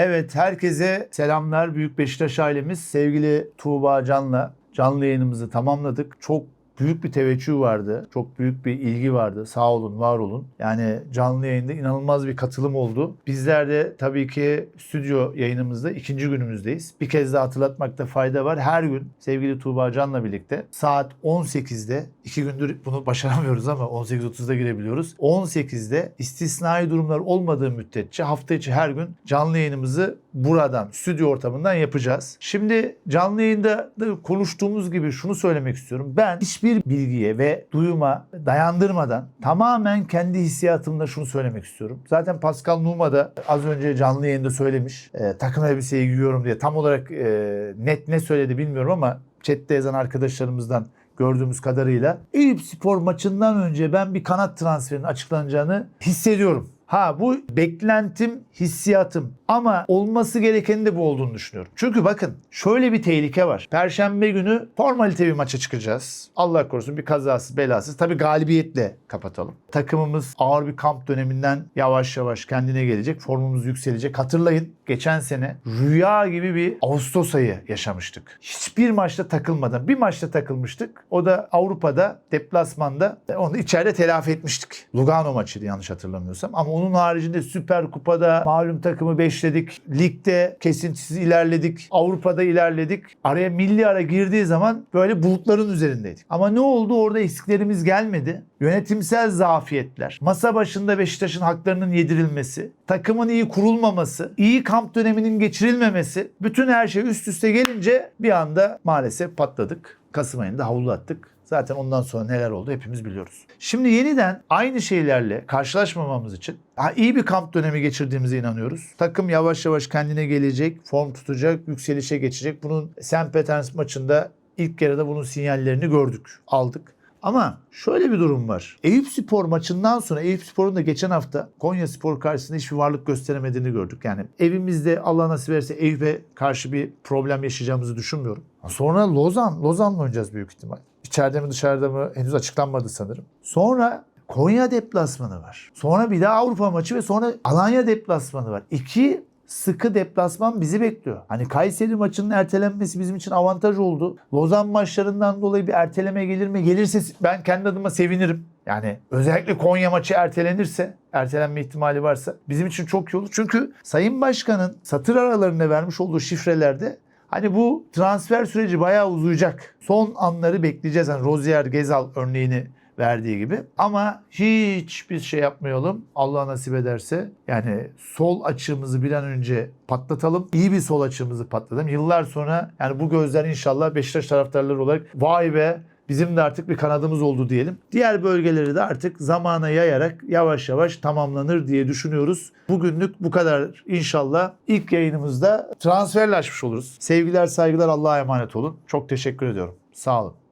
Evet herkese selamlar Büyük Beşiktaş ailemiz. Sevgili Tuğba Can'la canlı yayınımızı tamamladık. Çok büyük bir teveccüh vardı. Çok büyük bir ilgi vardı. Sağ olun, var olun. Yani canlı yayında inanılmaz bir katılım oldu. Bizler de tabii ki stüdyo yayınımızda ikinci günümüzdeyiz. Bir kez daha hatırlatmakta fayda var. Her gün sevgili Tuğba Can'la birlikte saat 18'de iki gündür bunu başaramıyoruz ama 18.30'da girebiliyoruz. 18'de istisnai durumlar olmadığı müddetçe hafta içi her gün canlı yayınımızı buradan, stüdyo ortamından yapacağız. Şimdi canlı yayında da konuştuğumuz gibi şunu söylemek istiyorum. Ben hiçbir bilgiye ve duyuma dayandırmadan tamamen kendi hissiyatımla şunu söylemek istiyorum. Zaten Pascal Numa da az önce canlı yayında söylemiş. E, takım elbiseyi giyiyorum diye tam olarak e, net ne söyledi bilmiyorum ama chatte yazan arkadaşlarımızdan gördüğümüz kadarıyla Eyüp Spor maçından önce ben bir kanat transferinin açıklanacağını hissediyorum. Ha bu beklentim, hissiyatım ama olması gerekenin de bu olduğunu düşünüyorum. Çünkü bakın şöyle bir tehlike var. Perşembe günü formalite bir maça çıkacağız. Allah korusun bir kazasız belasız. Tabii galibiyetle kapatalım. Takımımız ağır bir kamp döneminden yavaş yavaş kendine gelecek. Formumuz yükselecek. Hatırlayın geçen sene rüya gibi bir Ağustos ayı yaşamıştık. Hiçbir maçta takılmadan bir maçta takılmıştık. O da Avrupa'da deplasmanda onu içeride telafi etmiştik. Lugano maçıydı yanlış hatırlamıyorsam. Ama onun haricinde Süper Kupa'da malum takımı beşledik. Ligde kesintisiz ilerledik. Avrupa'da ilerledik. Araya milli ara girdiği zaman böyle bulutların üzerindeydik. Ama ne oldu? Orada eksiklerimiz gelmedi. Yönetimsel zafiyetler, masa başında Beşiktaş'ın haklarının yedirilmesi, takımın iyi kurulmaması, iyi kamp döneminin geçirilmemesi, bütün her şey üst üste gelince bir anda maalesef patladık. Kasım ayında havlu attık. Zaten ondan sonra neler oldu hepimiz biliyoruz. Şimdi yeniden aynı şeylerle karşılaşmamamız için iyi bir kamp dönemi geçirdiğimize inanıyoruz. Takım yavaş yavaş kendine gelecek, form tutacak, yükselişe geçecek. Bunun St. Peters maçında ilk yarıda bunun sinyallerini gördük, aldık. Ama şöyle bir durum var. Eyüp Spor maçından sonra Eyüp Spor'un da geçen hafta Konya Spor karşısında hiçbir varlık gösteremediğini gördük. Yani evimizde Allah nasip ederse Eyüp'e karşı bir problem yaşayacağımızı düşünmüyorum. Sonra Lozan, Lozan'la oynayacağız büyük ihtimal. İçeride mi dışarıda mı henüz açıklanmadı sanırım. Sonra Konya deplasmanı var. Sonra bir daha Avrupa maçı ve sonra Alanya deplasmanı var. İki sıkı deplasman bizi bekliyor. Hani Kayseri maçının ertelenmesi bizim için avantaj oldu. Lozan maçlarından dolayı bir erteleme gelir mi? Gelirse ben kendi adıma sevinirim. Yani özellikle Konya maçı ertelenirse, ertelenme ihtimali varsa bizim için çok iyi olur. Çünkü Sayın Başkan'ın satır aralarında vermiş olduğu şifrelerde Hani bu transfer süreci bayağı uzayacak. Son anları bekleyeceğiz. Hani Rozier Gezal örneğini verdiği gibi. Ama hiç bir şey yapmayalım. Allah nasip ederse. Yani sol açığımızı bir an önce patlatalım. İyi bir sol açığımızı patlatalım. Yıllar sonra yani bu gözler inşallah Beşiktaş taraftarları olarak vay be bizim de artık bir kanadımız oldu diyelim. Diğer bölgeleri de artık zamana yayarak yavaş yavaş tamamlanır diye düşünüyoruz. Bugünlük bu kadar inşallah. İlk yayınımızda transferle açmış oluruz. Sevgiler saygılar Allah'a emanet olun. Çok teşekkür ediyorum. Sağ olun.